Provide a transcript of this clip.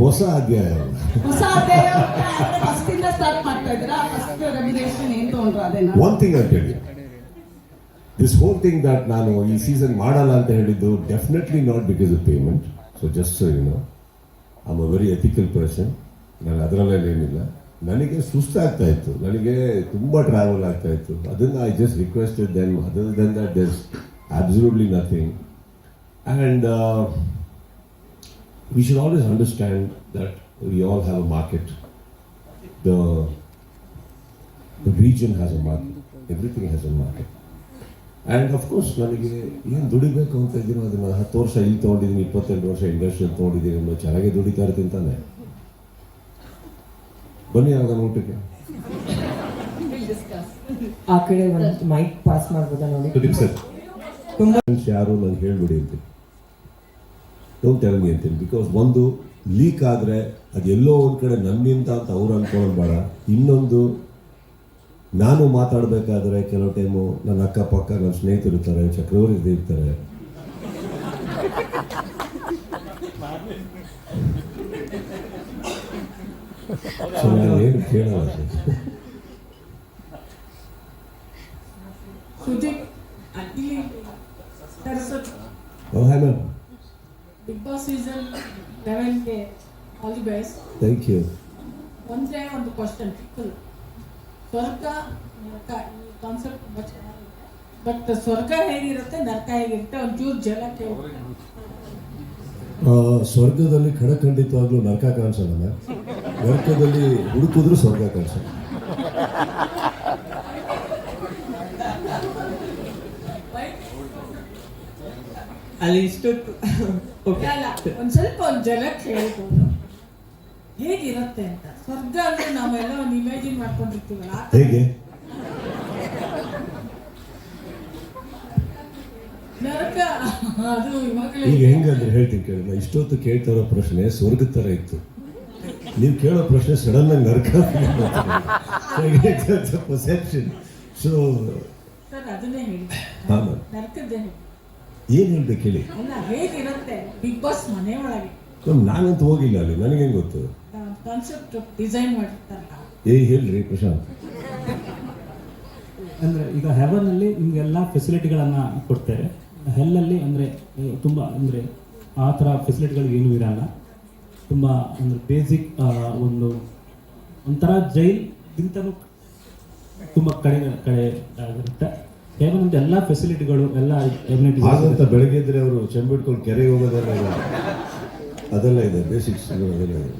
ಹೊಸ ಅಧ್ಯಾಯ ಹೊಸ ಅಧ್ಯಾಯ ಫಸ್ಟ್ ಇಂದ ಸ್ಟಾರ್ಟ್ ಮಾಡ್ತಾ ಇದ್ದೀರಾ? ಫಸ್ಟ್ ರೆಮಿನೇಷನ್ ಏನ್ ತಗೊಂಡ್ರು ಅದೇನಾ? ಒನ್ ಥಿಂಗ್ ಅಂತ ಹೇಳಿ ದಿಸ್ ಹೋಲ್ ಥಿಂಗ್ ದಟ್ ನಾನು ಈ ಸೀಸನ್ ಮಾಡಲ್ಲ ಅಂತ ಹೇಳಿದ್ದು definitely not because of payment so just you know I'm a very ethical person ನಾನು ಅದರಲ್ಲೇ ಏನಿಲ್ಲ. ನನಗೆ ಸುಸ್ತಾಗ್ತಾ ಇತ್ತು. ನನಗೆ ತುಂಬ ಟ್ರಾವೆಲ್ ಆಗ್ತಾ ಇತ್ತು. ಅದನ್ನು I just requested then other then that just absolutely nothing and we should always understand that we all have a market. The, the region has a market. Everything has a market. And of course ನನಗೆ ಏನು ದುಡಿಬೇಕು ಅಂತ ಇದ್ದೀನೋ ಅದನ್ನು ಹತ್ತು ವರ್ಷ ಇಲ್ಲಿ ತೊಗೊಂಡಿದ್ದೀನಿ ಇಪ್ಪತ್ತೆಂಟು ವರ್ಷ ಇಂಡಸ್ಟ್ರಿಯಲ್ಲಿ ತೊಗೊಂಡಿದ್ದೀನಿ ಅನ್ನೋ ಚೆನ್ನಾಗೇ ದುಡಿತಾ ಇರ್ತೀನಿ ತಾನೆ ಬನ್ನಿ ಆಗ ಊಟಕ್ಕೆ ಆ ಕಡೆ ಒಂದು ಮೈಕ್ ಪಾಸ್ ಮಾಡ್ಬೋದಾ ನೋಡಿ ಸರ್ ತುಂಬ ಯಾರು ನನಗೆ ಹೇಳ್ಬಿಡಿ ಅಂತೀನಿ ಡೋಂಟ್ ಟೆಲ್ ಮಿ ಅಂತೀನಿ ಬಿಕಾಸ್ ಒಂದು ಲೀಕ್ ಆದರೆ ಅದು ಎಲ್ಲೋ ಒಂದು ಕಡೆ ನನ್ನಿಂದ ಅಂತ ಅವ್ರು ಅನ್ಕೊಳ್ಳೋದು ಬೇಡ. ಇನ್ನೊಂದು ನಾನು ಮಾತಾಡಬೇಕಾದ್ರೆ ಕೆಲವು ಟೈಮು ನನ್ನ ಅಕ್ಕಪಕ್ಕ ನನ್ನ ಸ್ನೇಹಿತರು ಇರ್ತಾರೆ ಚಕ್ರವರ್ತಿ ಇರ್ತಾರೆ. ಏನು ಕೇಳಲ್ಲ hi ma'am big boss season ಲೆವೆನ್ಗೆ all the best thank you ಒಂದೇ ಒಂದು ಕ್ವಶನ್ ಸಿಕ್ಕಲ್ ಸ್ವರ್ಗ ನರಕ ಈ ಕಾನ್ಸೆಪ್ಟ್ ತುಂಬ ಚೆನ್ನಾಗಿದೆ. ಬಟ್ ಸ್ವರ್ಗ ಹೇಗಿರುತ್ತೆ ನರಕ ಹೇಗಿರುತ್ತೆ ಒಂಚೂರು ಜಲ ಕೇಳಿ. ಆ, ಸ್ವರ್ಗದಲ್ಲಿ ಖಡಖಂಡಿತವಾಗ್ಲೂ ನರಕ ಕಾಣಿಸಲ್ಲ ಮ್ಯಾಮ್. ನರಕದಲ್ಲಿ ಹುಡುಕಿದ್ರು ಸ್ವರ್ಗ ಕಾಣಿಸಲ್ಲ. ಅಲ್ಲಿ ಇಷ್ಟೊತ್ತು ಓಕೆ ಅಲ್ಲ ಒಂದ್ ಸ್ವಲ್ಪ ಒಂದು ಜನಕ್ಕೆ ಹೇಳ್ಬೋದು ಹೇಗಿರುತ್ತೆ ಅಂತ. ಸ್ವರ್ಗ ಅಂದ್ರೆ ನಾವೆಲ್ಲ ಒಂದು ಇಮ್ಯಾಜಿನ್ ಮಾಡ್ಕೊಂಡಿರ್ತೀವಲ್ಲ ಹೇಗೆ? ನರಕ ಅದು ಇವಾಗಲೇ ಈಗ ಹೆಂಗಂದ್ರೆ ಹೇಳ್ತೀನಿ ಕೇಳಿ ನಾ ಇಷ್ಟೊತ್ತು ಕೇಳ್ತಾ ಇರೋ ಪ್ರಶ್ನೆ ಸ್ವರ್ಗದ ತರ ಇತ್ತು. ನೀವು ಕೇಳೋ ಪ್ರಶ್ನೆ ಸಡನ್ ಆಗಿ ನರಕ ಪರ್ಸೆಪ್ಷನ್ ಸೊ ಸರ್ ಅದನ್ನೇ ಹೇಳಿ ಹಾಂ ಮ್ಯಾಮ್ ನರಕದ್ದೇ ಏನು ಹೇಳ್ಬೇಕು ಹೇಳಿ ಅಲ್ಲ ಹೇಗಿರುತ್ತೆ ಬಿಗ್ ಬಾಸ್ ಮನೆ ಒಳಗೆ ಮ್ಯಾಮ್ ನಾನಂತೂ ಹೋಗಿಲ್ಲ ಅಲ್ಲಿ ನನಗೆ ಹೆಂಗೆ ಗೊತ್ತು ಕಾನ್ಸೆಪ್ಟ್ ಡಿಸೈನ್ ಮಾಡಿರ್ತಾರಲ್ಲ. ಏ ಹೇಳ್ರಿ ಪ್ರಶಾಂತ್. ಅಂದರೆ ಈಗ ಹೆವನಲ್ಲಿ ನಿಮಗೆಲ್ಲ ಫೆಸಿಲಿಟಿಗಳನ್ನು ಕೊಡ್ತಾರೆ. ಹೆಲ್ಲಲ್ಲಿ ಅಂದರೆ ತುಂಬ ಅಂದರೆ ಆ ಥರ ಫೆಸಿಲಿಟಿಗಳು ಏನೂ ಇರಲ್ಲ. ತುಂಬ ಅಂದರೆ ಬೇಸಿಕ್ ಒಂದು ಒಂಥರ ಜೈಲ್ಗಿಂತಲೂ ತುಂಬ ಕಡೆ ಕಡೆ ಆಗಿರುತ್ತೆ. ಕೆಲವೊಂದು ಎಲ್ಲ ಫೆಸಿಲಿಟಿಗಳು ಎಲ್ಲ ಹಾಗಂತ ಬೆಳಗ್ಗೆ ಇದ್ರೆ ಅವರು ಚೆಂಬಿಟ್ಕೊಂಡು ಕೆರೆಗೆ ಹೋಗೋದೆಲ್ಲ ಇದೆ ಅದೆಲ್ಲ ಇದೆ ಬೇಸಿಕ್ಸ್ ಅದೆಲ್ಲ ಇದೆ.